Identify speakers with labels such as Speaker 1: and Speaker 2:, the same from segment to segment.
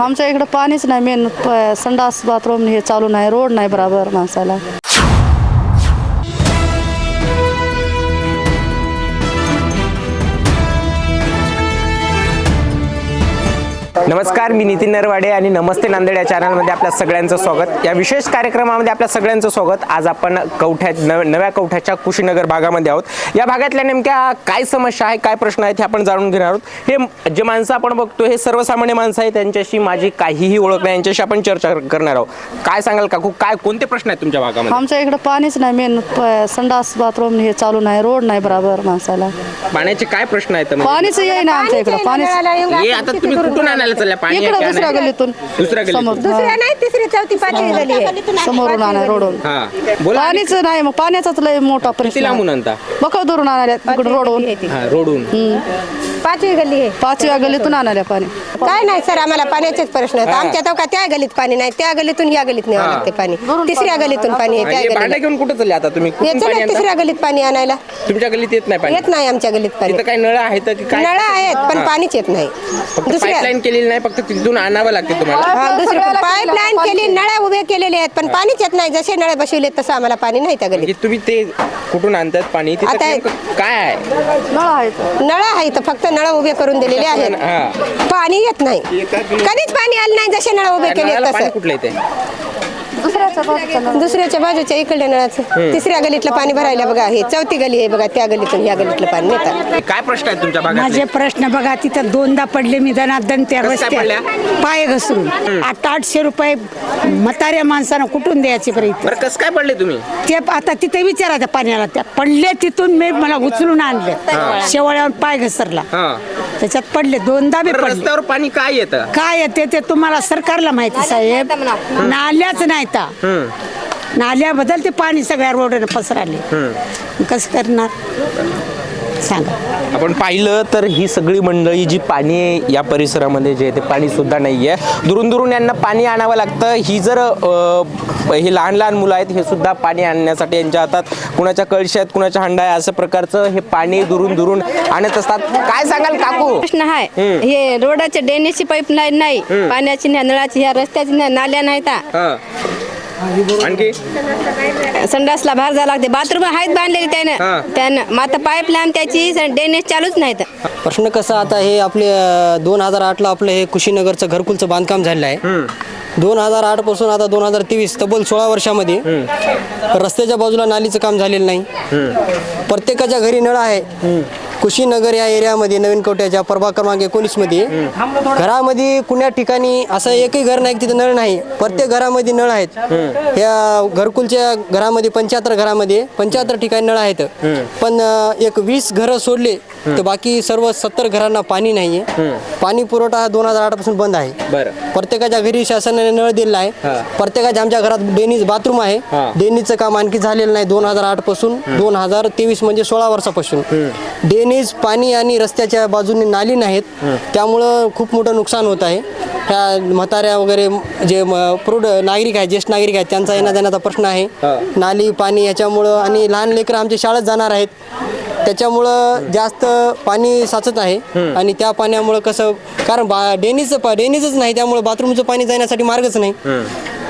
Speaker 1: आमच्या इकडं पाणीच नाही मेन संडास बाथरूम हे चालू नाही रोड नाही बराबर माणसाला.
Speaker 2: नमस्कार मी नितीन नरवाडे आणि नमस्ते नांदेड या चॅनलमध्ये आपल्या सगळ्यांचं स्वागत. या विशेष कार्यक्रमामध्ये आपल्या सगळ्यांचं स्वागत. आज आपण कवठ्या नव नव्या कवठ्याच्या कुशीनगर भागामध्ये आहोत. या भागातल्या नेमक्या काय समस्या आहे काय प्रश्न आहेत हे आपण जाणून घेणार आहोत. हे म- जे माणसं आपण बघतो हे सर्वसामान्य माणसं आहेत त्यांच्याशी माझी काहीही ओळख नाही यांच्याशी आपण चर्चा करणार आहोत. काय सांगाल काकू? काय कोणते प्रश्न आहेत तुमच्या भागामध्ये?
Speaker 1: आमच्या इकडं पाणीच नाही मेन संडास बाथरूम हे चालू नाही रोड नाही बराबर माणसाला.
Speaker 2: पाण्याचे काय प्रश्न आहेत?
Speaker 1: पाणीच येईना आमच्या इकडं पाणीच
Speaker 2: हे आता तुम्ही कुठून आणायला चालल्या पाणी आहे
Speaker 1: इकडं
Speaker 2: की
Speaker 1: दुसऱ्या? गल्लीतून.
Speaker 2: दुसऱ्या गल्लीतून?
Speaker 1: समोर.
Speaker 3: दुसऱ्या नाही तिसरी चौथी पाचवी गली आहे.
Speaker 1: समोरून आणा रोडवरून.
Speaker 2: हा. बोला
Speaker 1: पाणीच नाही मग पाण्याचाच लय मोठा
Speaker 2: किती
Speaker 1: प्रश्न
Speaker 2: लांबून. आणता?
Speaker 1: बकव धरून रोडवरून.
Speaker 2: हा रोडून
Speaker 3: पाचवी गल्ली आहे.
Speaker 1: पाचव्या गल्लीतून आणाल्या पाणी.
Speaker 3: काय नाही सर आम्हाला पाण्याचेच प्रश्न आहेत
Speaker 2: हा.
Speaker 3: आमच्या तो का त्या गलीत पाणी नाही. त्या गलीतून या गलीत न्यावं
Speaker 2: हा.
Speaker 3: लागते पाणी तिसऱ्या गलीतून पाणी आहे
Speaker 2: हे
Speaker 3: त्या
Speaker 2: भांडे घेऊन कुठे चालले आता तुम्ही? कुठून
Speaker 3: येतो
Speaker 2: पाणी
Speaker 3: ना
Speaker 2: आणता?
Speaker 3: तिसऱ्या गलीत पाणी आणायला.
Speaker 2: तुमच्या गलीत येत नाही पाणी?
Speaker 3: येत नाही आमच्या गलीत पाणी.
Speaker 2: तिथं काही नळ आहेत की काय?
Speaker 3: नळ आहेत पण. पाणीच येत नाही. दुसऱ्या
Speaker 2: पाईपलाईन केलेली नाही फक्त तिथून आणावं लागते तुम्हाला.
Speaker 3: हा, दुसरी पाईपलाईन केली नळ्या उभे केलेले आहेत पण पाणीच येत नाही. जसे नळे बसवले तसं आम्हाला पाणी नाही त्या
Speaker 2: म्हणजे
Speaker 3: गलीत
Speaker 2: तुम्ही ते कुठून आणतात पाणी? तिथं
Speaker 3: आता-
Speaker 2: नेमकं काय आहे?
Speaker 1: नळ आहेत.
Speaker 3: नळ आहेत फक्त नळ उभे करून दिलेले आहेत.
Speaker 2: हा.
Speaker 3: पाणी येत नाही. कधीच पाणी आलं नाही जसे नळ उभे केले तसं.
Speaker 2: कुठलं येते
Speaker 1: दुसऱ्याच्या
Speaker 3: बाजूच्या इकडल्या नळाचं. तिसऱ्या गलीतलं पाणी भरायला बघा हे चौथी गली आहे बघा त्या गलीतून या गलीतलं पाणी नेतात
Speaker 2: काय प्रश्न आहेत तुमच्या
Speaker 4: माझे प्रश्न बघा तिथं दोनदा पडले मी दनादन त्या रस्त्यात. पाय घसरून. आठ आठशे रुपये म्हाताऱ्या माणसानं कुठून द्यायचे बरं इथं?
Speaker 2: बरं कसं काय पडले तुम्ही?
Speaker 4: ते आता तिथे विचारायचं पाण्याला. त्या पडले तिथून मी मला उचलून आणले. शेवळ्यावर पाय घसरला.
Speaker 2: हा.
Speaker 4: त्याच्यात पडले दोनदा बी पडले.
Speaker 2: रस्त्यावर पाणी काय येतं?
Speaker 4: काय येते ते तुम्हाला सरकारला माहिती साहेब. नाल्याच नाही ता
Speaker 2: हम्म.
Speaker 4: नाल्याबद्दल ते पाणी सगळ्या रोडने पसराले. कसं करणार? सांगा.
Speaker 2: आपण पाहिलं तर ही सगळी मंडळी जी पाणी या परिसरामध्ये जे आहे ते पाणी सुद्धा नाही आहे दुरून दुरून यांना पाणी आणावं लागतं. ही जर अ, हे लहान लहान मुलं आहेत हे सुद्धा पाणी आणण्यासाठी यांच्या हातात कुणाच्या कळशी आहेत कुणाच्या हंडा आहे असं प्रकारचं हे पाणी दुरून दुरून आणत असतात. काय सांगाल काकू?
Speaker 5: प्रश्न आहे
Speaker 2: हम्म.
Speaker 5: हे रोडाचे डेनेची पाईपलाईन नाही पाण्याची नाही नळाची ह्या रस्त्याची नाही नाल्या नाहीत.
Speaker 2: हा. आणखी?
Speaker 5: संडासला बाहेर जावं लागते. बाथरूम आहेत बांधलेली
Speaker 2: हा.
Speaker 5: त्यानं. त्यानं मग आता पाईपलाईन त्याची डेनेज चालूच नाहीत.
Speaker 6: प्रश्न कसा आता हे आपले दोन हजार आठला आपलं हे कुशीनगरचं घरकुलचं बांधकाम झालेलं आहे. दोन हजार आठपासून आता दोन हजार तेवीस तब्बल सोळा वर्षामध्ये रस्त्याच्या बाजूला नालीचं काम झालेलं नाही. प्रत्येकाच्या घरी नळ आहे. कुशीनगर या एरियामध्ये नवीन कवट्याच्या प्रभाग क्रमांक एकोणीसमध्ये घरामध्ये कुण्या ठिकाणी असं एकही घर नाही तिथे नळ नाही. प्रत्येक घरामध्ये नळ आहेत. या घरकुलच्या घरामध्ये पंच्याहत्तर घरामध्ये पंच्याहत्तर ठिकाणी नळ आहेत. पण एक वीस घरं सोडले तर बाकी सर्व सत्तर घरांना पाणी नाहीये. पाणी पुरवठा हा दोन हजार आठपासून बंद आहे. प्रत्येकाच्या घरी शासनाने नळ दिलेला आहे. प्रत्येकाच्या आमच्या घरात डेनीज बाथरूम आहे. डेनीजचं काम आणखी झालेलं नाही दोन हजार आठपासून. दोन हजार तेवीस म्हणजे सोळा वर्षापासून. डेनीज पाणी आणि रस्त्याच्या बाजूने नाली नाहीत. त्यामुळं खूप मोठं नुकसान होत आहे. ह्या म्हाताऱ्या वगैरे जे प्रौढ नागरिक आहेत ज्येष्ठ नागरिक आहेत त्यांचा येण्या जाण्याचा प्रश्न आहे. नाली पाणी याच्यामुळं आणि लहान लेकरं आमच्या शाळेत जाणार आहेत. त्याच्यामुळं जास्त पाणी साचत आहे. आणि त्या पाण्यामुळं कसं कारण बा डेनीचं डेनीचंच नाही त्यामुळं बाथरूमचं पाणी जाण्यासाठी मार्गच नाही.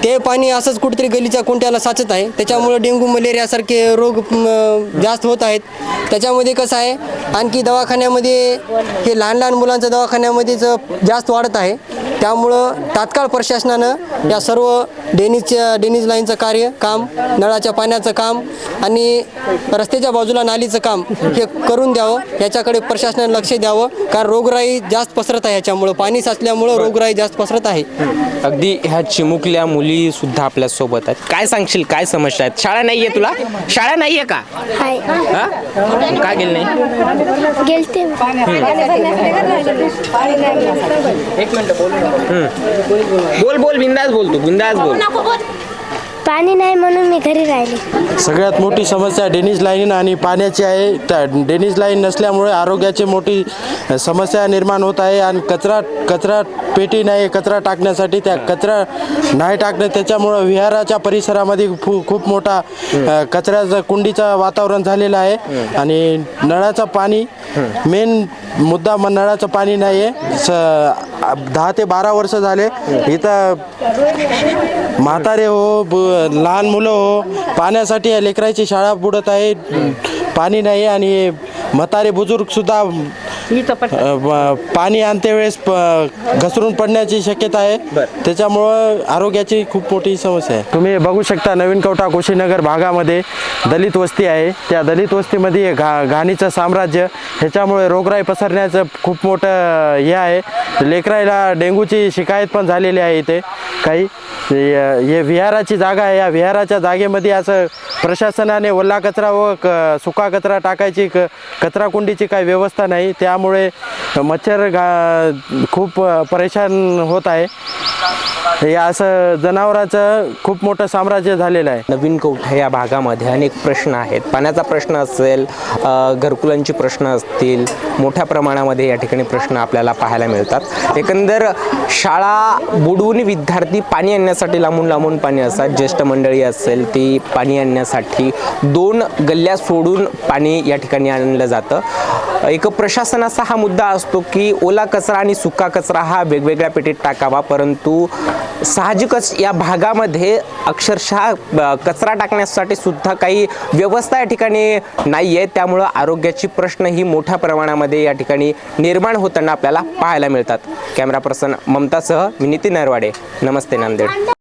Speaker 6: ते पाणी असंच कुठेतरी गलीच्या कोणत्याला साचत आहे. त्याच्यामुळं डेंग्यू मलेरियासारखे रोग जास्त होत आहेत. त्याच्यामध्ये कसं आहे आणखी दवाखान्यामध्ये हे लहान लहान मुलांचं दवाखान्यामध्येच जास्त वाढत आहे. त्यामुळं तात्काळ प्रशासनानं या सर्व डेनीजच्या डेनीज लाईनचं कार्य काम नळाच्या पाण्याचं काम आणि रस्त्याच्या बाजूला नालीचं काम हे करून द्यावं. याच्याकडे प्रशासनाने लक्ष द्यावं. कारण रोगराई जास्त पसरत आहे याच्यामुळं. पाणी साचल्यामुळं रोगराई जास्त पसरत आहे.
Speaker 2: अगदी ह्या चिमुकल्या मुली सुद्धा आपल्यासोबत आहेत. काय सांगशील? काय समस्या आहेत? शाळा नाहीये तुला? शाळा नाहीये का?
Speaker 7: हाय
Speaker 2: हा? का गेली नाही?
Speaker 7: गेलते
Speaker 2: एक मिनिट बोल बोल बोल बिंदास बोल तू बिंदास बोल.
Speaker 7: पाणी नाही म्हणून मी घरी राहिले.
Speaker 8: सगळ्यात मोठी समस्या डेनिज लाईन आणि पाण्याची आहे. त्या डेनिज लाईन नसल्यामुळे आरोग्याची मोठी समस्या निर्माण होत आहे आणि कचरा कचरा पेटी नाही कचरा टाकण्यासाठी त्या कचरा नाही टाकणं त्याच्यामुळं विहाराच्या परिसरामध्ये खूप मोठा कचऱ्याचा कुंडीचा कुंडीचं वातावरण झालेलं आहे. आणि नळाचं पाणी मेन मुद्दा मग नळाचं पाणी नाही आहे स दहा ते बारा वर्ष झाले. इथं म्हातारे हो ब- लहान मुलं हो पाण्यासाठी या लेकराची शाळा बुडत आहे. पाणी नाही आणि म्हातारे बुजुर्ग सुद्धा पाणी आणते वेळेस प- घसरून पडण्याची शक्यता आहे. त्याच्यामुळं आरोग्याची खूप मोठी समस्या आहे. तुम्ही बघू शकता नवीन कवठा कुशीनगर भागामध्ये दलित वस्ती आहे. त्या दलित वस्तीमध्ये घा घाणीचं साम्राज्य ह्याच्यामुळे रोगराई पसरण्याचं खूप मोठं हे आहे. लेकरायला डेंग्यूची शिकायत पण झालेली आहे इथे. काही हे हे विहाराची जागा आहे. या विहाराच्या जागेमध्ये असं प्रशासनाने ओला कचरा व क सुका कचरा टाकायची क कचराकुंडीची काही व्यवस्था नाही. त्यामुळे मच्छर गा खूप परेशान होत आहे. हे असं जनावराचं खूप मोठं साम्राज्य झालेलं आहे.
Speaker 2: नवीन कवठा या भागामध्ये अनेक प्रश्न आहेत. पाण्याचा प्रश्न असेल घरकुलांचे प्रश्न असतील मोठ्या प्रमाणामध्ये या ठिकाणी प्रश्न आपल्याला पाहायला मिळतात. एकंदर शाळा बुडवून विद्यार्थी पाणी आणण्यासाठी लांबून लांबून पाणी असतात. ज्येष्ठ मंडळी असेल ती पाणी आणण्यासाठी दोन गल्ल्या सोडून पाणी या ठिकाणी आणलं जातं. एक प्रशासनाचा हा मुद्दा असतो की ओला कचरा आणि सुका कचरा हा वेगवेगळ्या पेटीत टाकावा परंतु साहजिकच या भागामध्ये अक्षरशः कचरा टाकण्यासाठी सुद्धा काही व्यवस्था या ठिकाणी नाही आहे त्यामुळं आरोग्याची प्रश्न ही मोठ्या प्रमाणामध्ये या ठिकाणी निर्माण होताना आपल्याला पाहायला मिळतात. कॅमेरा पर्सन ममतासह मी नितीन नरवाडे. नमस्ते नांदेड